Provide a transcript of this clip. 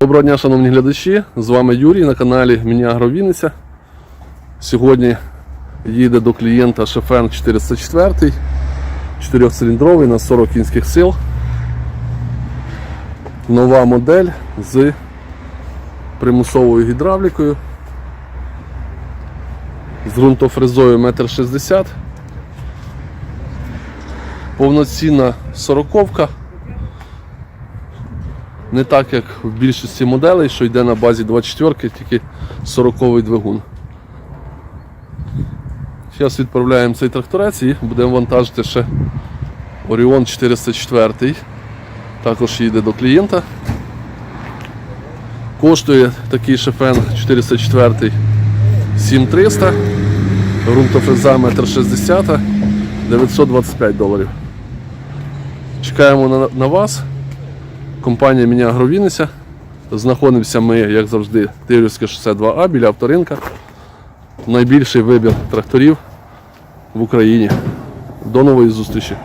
Доброго дня, шановні глядачі! З вами Юрій на каналі Мініагро Вінниця. Сьогодні їде до клієнта Шефен 404, 4-циліндровий на 40 кінських сил. Нова модель з примусовою гідравлікою, з ґрунтофрезою 1,60 м. Повноцінна сороковка. Не так, як в більшості моделей, що йде на базі 24, тільки 40-й двигун. Зараз відправляємо цей тракторець і будемо вантажити ще Orion 404. Також їде до клієнта. Коштує такий шефен 404 7300, ґрунтофреза 1,60 м, 925 доларів. Чекаємо на, на вас. Компанія Міня Агровінниця. Знаходимося ми, як завжди, Тирівське шосе 2А біля авторинка. Найбільший вибір тракторів в Україні. До нової зустрічі!